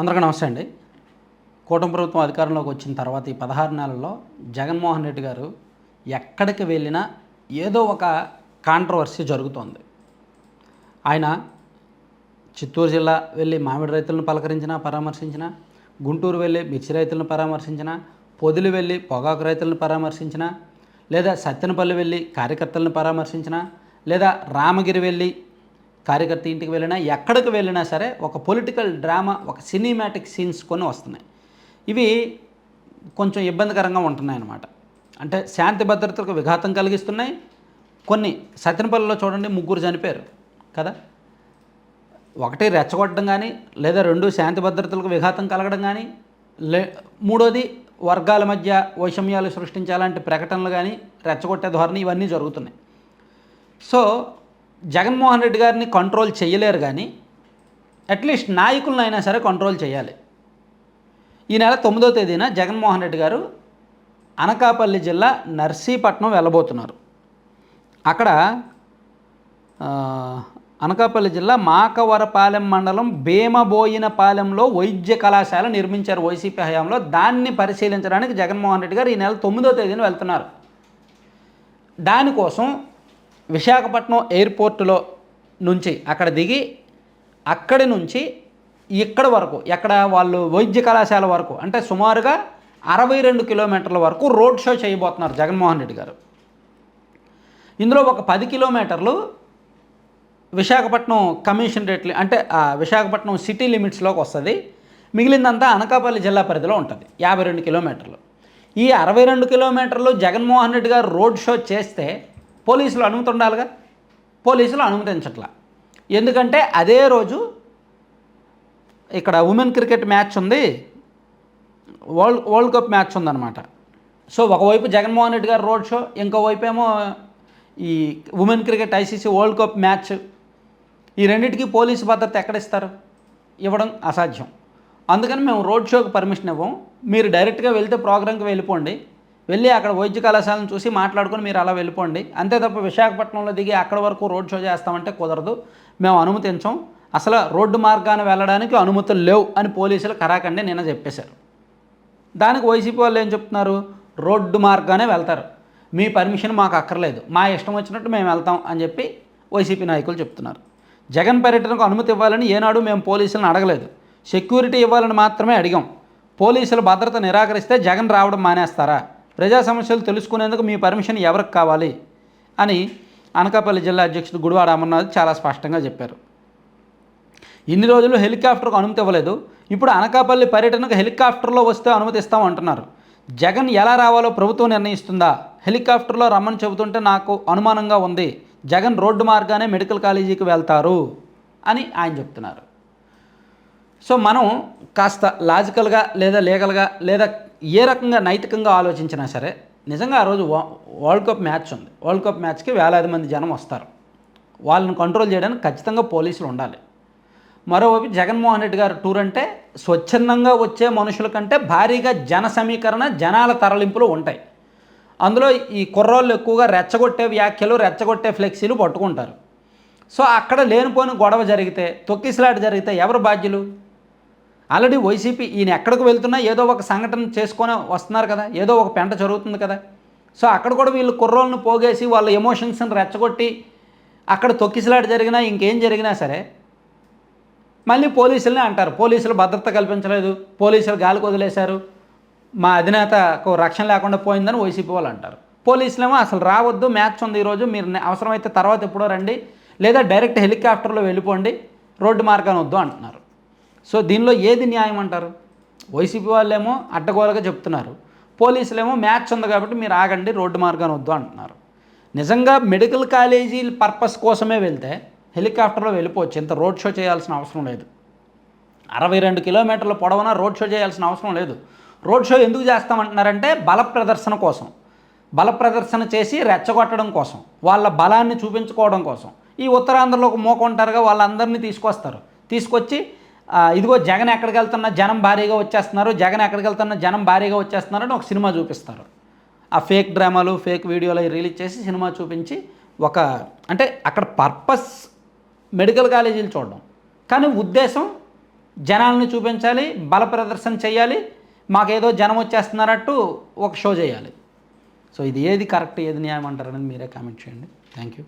అందరికీ నమస్తే అండి. కూటమి ప్రభుత్వం అధికారంలోకి వచ్చిన తర్వాత ఈ పదహారు నెలల్లో జగన్మోహన్ రెడ్డి గారు ఎక్కడికి వెళ్ళినా ఏదో ఒక కాంట్రవర్సీ జరుగుతోంది. ఆయన చిత్తూరు జిల్లా వెళ్ళి మామిడి రైతులను పలకరించినా పరామర్శించిన గుంటూరు వెళ్ళి మిర్చి రైతులను పరామర్శించిన పొదిలి వెళ్ళి పొగాకు రైతులను పరామర్శించిన లేదా సత్తెనపల్లి వెళ్ళి కార్యకర్తలను పరామర్శించిన లేదా రామగిరి వెళ్ళి కార్యకర్త ఇంటికి వెళ్ళినా ఎక్కడికి వెళ్ళినా సరే ఒక పొలిటికల్ డ్రామా ఒక సినిమాటిక్ సీన్స్ కొన్ని వస్తున్నాయి. ఇవి కొంచెం ఇబ్బందికరంగా ఉంటున్నాయి అన్నమాట అంటే శాంతి భద్రతలకు విఘాతం కలిగిస్తున్నాయి. కొన్ని సత్యనపల్లిలో చూడండి ముగ్గురు చనిపోయారు కదా? ఒకటి రెచ్చగొట్టడం కానీ లేదా రెండు శాంతి భద్రతలకు విఘాతం కలగడం కానీ లే మూడోది వర్గాల మధ్య వైషమ్యాలు సృష్టించాలంటే ప్రకటనలు కానీ రెచ్చగొట్టే ధోరణి ఇవన్నీ జరుగుతున్నాయి. సో జగన్మోహన్ రెడ్డి గారిని కంట్రోల్ చేయలేరు కానీ అట్లీస్ట్ నాయకులను అయినా సరే కంట్రోల్ చేయాలి. ఈ నెల తొమ్మిదో తేదీన జగన్మోహన్ రెడ్డి గారు అనకాపల్లి జిల్లా నర్సీపట్నం వెళ్ళబోతున్నారు. అక్కడ అనకాపల్లి జిల్లా మాకవరపాలెం మండలం భీమబోయినపాలెంలో వైద్య కళాశాల నిర్మించారు వైసీపీ హయాంలో. దాన్ని పరిశీలించడానికి జగన్మోహన్ రెడ్డి గారు ఈ నెల తొమ్మిదో తేదీన వెళ్తున్నారు. దానికోసం విశాఖపట్నం ఎయిర్పోర్టులో నుంచి అక్కడ దిగి అక్కడి నుంచి ఇక్కడ వరకు ఎక్కడ వాళ్ళు వైద్య కళాశాల వరకు అంటే సుమారుగా అరవై రెండు కిలోమీటర్ల వరకు రోడ్ షో చేయబోతున్నారు జగన్మోహన్ రెడ్డి గారు. ఇందులో ఒక పది కిలోమీటర్లు విశాఖపట్నం కమిషన్ రేట్లు అంటే విశాఖపట్నం సిటీ లిమిట్స్లోకి వస్తుంది. మిగిలిందంతా అనకాపల్లి జిల్లా పరిధిలో ఉంటుంది యాభై రెండు కిలోమీటర్లు. ఈ అరవై రెండు కిలోమీటర్లు జగన్మోహన్ రెడ్డి గారు రోడ్ షో చేస్తే పోలీసులు అనుమతి ఉండాలిగా పోలీసులు అనుమతించట్లా. ఎందుకంటే అదే రోజు ఇక్కడ ఉమెన్ క్రికెట్ మ్యాచ్ ఉంది. వరల్డ్ వరల్డ్ కప్ మ్యాచ్ ఉందన్నమాట. సో ఒకవైపు జగన్మోహన్ రెడ్డి గారు రోడ్ షో ఇంకోవైపు ఏమో ఈ women cricket ICC world cup match. ఈ రెండింటికి పోలీసు భద్రత ఎక్కడిస్తారు? ఇవ్వడం అసాధ్యం. అందుకని మేము రోడ్ షోకి పర్మిషన్ ఇవ్వం. మీరు డైరెక్ట్గా వెళ్తే ప్రోగ్రామ్కి వెళ్ళిపోండి. వెళ్ళి అక్కడ వైద్య కళాశాలను చూసి మాట్లాడుకొని మీరు అలా వెళ్ళిపోండి. అంతే తప్ప విశాఖపట్నంలో దిగి అక్కడ వరకు రోడ్ షో చేస్తామంటే కుదరదు. మేము అనుమతించం. అసలు రోడ్డు మార్గాన వెళ్ళడానికి అనుమతులు లేవు అని పోలీసులు కరాకండి నిన్న చెప్పేశారు. దానికి వైసీపీ వాళ్ళు ఏం చెప్తున్నారు? రోడ్డు మార్గానే వెళ్తారు. మీ పర్మిషన్ మాకు అక్కర్లేదు. మా ఇష్టం వచ్చినట్టు మేము వెళ్తాం అని చెప్పి వైసీపీ నాయకులు చెప్తున్నారు. జగన్ పర్యటనకు అనుమతి ఇవ్వాలని ఏనాడు మేము పోలీసులను అడగలేదు. సెక్యూరిటీ ఇవ్వాలని మాత్రమే అడిగాం. పోలీసులు భద్రత నిరాకరిస్తే జగన్ రావడం మానేస్తారా? ప్రజా సమస్యలు తెలుసుకునేందుకు మీ పర్మిషన్ ఎవరికి కావాలి అని అనకాపల్లి జిల్లా అధ్యక్షుడు గుడివాడ అమర్నాథ్ చాలా స్పష్టంగా చెప్పారు. ఇన్ని రోజులు హెలికాప్టర్కు అనుమతి ఇవ్వలేదు. ఇప్పుడు అనకాపల్లి పర్యటనకు హెలికాప్టర్లో వస్తే అనుమతిస్తాం అంటున్నారు. జగన్ ఎలా రావాలో ప్రభుత్వం నిర్ణయిస్తుందా? హెలికాప్టర్లో రమ్మని చెబుతుంటే నాకు అనుమానంగా ఉంది. జగన్ రోడ్డు మార్గానే మెడికల్ కాలేజీకి వెళ్తారు అని ఆయన చెప్తున్నారు. సో మనం కాస్త లాజికల్గా లేదా లీగల్గా లేదా ఏ రకంగా నైతికంగా ఆలోచించినా సరే నిజంగా ఆ రోజు వరల్డ్ కప్ మ్యాచ్ ఉంది. వరల్డ్ కప్ మ్యాచ్కి వేలాది మంది జనం వస్తారు. వాళ్ళని కంట్రోల్ చేయడానికి ఖచ్చితంగా పోలీసులు ఉండాలి. మరోవైపు జగన్మోహన్ రెడ్డి గారు టూర్ అంటే స్వచ్ఛందంగా వచ్చే మనుషుల కంటే భారీగా జన సమీకరణ జనాల తరలింపులు ఉంటాయి. అందులో ఈ కుర్రోళ్ళు ఎక్కువగా రెచ్చగొట్టే వ్యాఖ్యలు రెచ్చగొట్టే ఫ్లెక్సీలు పట్టుకుంటారు. సో అక్కడ లేనిపోని గొడవ జరిగితే తొక్కిసలాట జరిగితే ఎవరు బాధ్యులు? ఆల్రెడీ వైసీపీ ఈయన ఎక్కడికి వెళ్తున్నా ఏదో ఒక సంఘటన చేసుకొని వస్తున్నారు కదా ఏదో ఒక పెంట జరుగుతుంది కదా. సో అక్కడ కూడా వీళ్ళు కుర్రోళ్ళను పోగేసి వాళ్ళ ఎమోషన్స్ని రెచ్చగొట్టి అక్కడ తొక్కిసలాట జరిగినా ఇంకేం జరిగినా సరే మళ్ళీ పోలీసులనే అంటారు. పోలీసులు భద్రత కల్పించలేదు పోలీసులు గాలికి వదిలేశారు మా అధినేతకు రక్షణ లేకుండా పోయిందని వైసీపీ వాళ్ళు అంటారు. పోలీసులేమో అసలు రావద్దు మ్యాచ్ ఉంది ఈరోజు మీరు అవసరమైతే తర్వాత ఎప్పుడో రండి లేదా డైరెక్ట్ హెలికాప్టర్లో వెళ్ళిపోండి రోడ్డు మార్గాన్ని వద్దు అంటున్నారు. సో దీనిలో ఏది న్యాయం అంటారు? వైసీపీ వాళ్ళేమో అడ్డగోలుగా చెప్తున్నారు. పోలీసులేమో మ్యాచ్ ఉంది కాబట్టి మీరు ఆగండి రోడ్డు మార్గాన్ని వద్దు అంటున్నారు. నిజంగా మెడికల్ కాలేజీ పర్పస్ కోసమే వెళ్తే హెలికాప్టర్లో వెళ్ళిపోవచ్చు. ఇంత రోడ్ షో చేయాల్సిన అవసరం లేదు. అరవై రెండు కిలోమీటర్ల పొడవున రోడ్ షో చేయాల్సిన అవసరం లేదు. రోడ్ షో ఎందుకు చేస్తామంటున్నారంటే బల ప్రదర్శన కోసం. బల ప్రదర్శన చేసి రెచ్చగొట్టడం కోసం. వాళ్ళ బలాన్ని చూపించుకోవడం కోసం. ఈ ఉత్తరాంధ్రలో ఒక మోక ఉంటారుగా వాళ్ళందరినీ తీసుకొస్తారు. తీసుకొచ్చి ఇదిగో జగన్ ఎక్కడికి వెళ్తున్నా జనం భారీగా వచ్చేస్తున్నారు జగన్ ఎక్కడికి వెళ్తున్నా జనం భారీగా వచ్చేస్తున్నారు అని ఒక సినిమా చూపిస్తారు. ఆ ఫేక్ డ్రామాలు ఫేక్ వీడియోలు రిలీజ్ చేసి సినిమా చూపించి ఒక అంటే అక్కడ పర్పస్ మెడికల్ కాలేజీలు చూడడం. కానీ ఉద్దేశం జనాల్ని చూపించాలి బల ప్రదర్శన చేయాలి మాకేదో జనం వచ్చేస్తున్నారట్టు ఒక షో చేయాలి. సో ఇది ఏది కరెక్ట్ ఏది న్యాయం అంటారనేది మీరే కామెంట్ చేయండి. Thank you.